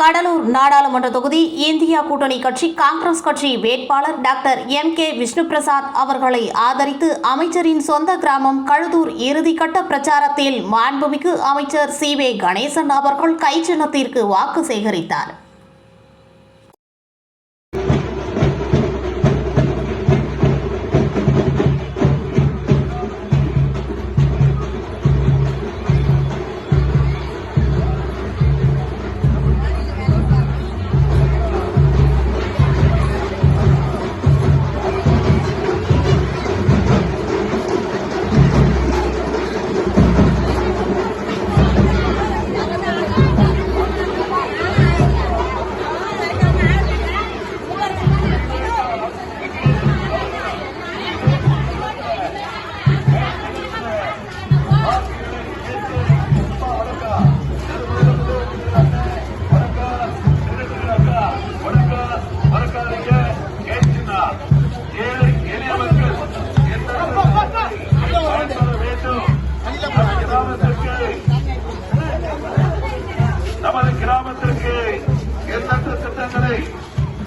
கடலூர் நாடாளுமன்ற தொகுதி இந்தியா கூட்டணி கட்சி காங்கிரஸ் கட்சி வேட்பாளர் doctor M K Vishnu Prasad அவர்களை ஆதரித்து அமைச்சரின் சொந்த கிராமம் கழுதூர் இறுதிக்கட்ட பிரச்சாரத்தில் மாண்புமிகு அமைச்சர் சி வே கணேசன் அவர்கள் கைச்சின்னத்திற்கு வாக்கு சேகரித்தார்.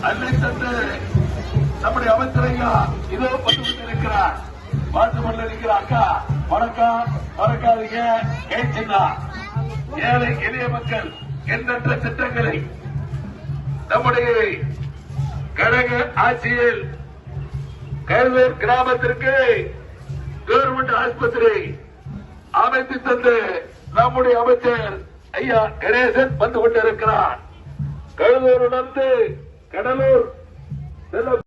அள்ளி தந்து நம்முடைய அமைச்சரையா இதோ வந்து கொண்டிருக்கிறார் பார்த்து கொண்டிருக்கிற அக்கா வணக்கம் மறக்காதீங்க கேட்சின்னா ஏழை எளிய மக்கள் எண்ணற்ற திட்டங்களை நம்முடைய கழக ஆட்சியில் கருவூர் கிராமத்திற்கு கவர்மெண்ட் ஆஸ்பத்திரி அமைத்து தந்து நம்முடைய அமைச்சர் ஐயா கணேசன் வந்து கொண்டிருக்கிறார். கழுதூர் உணர்ந்து কাটানোর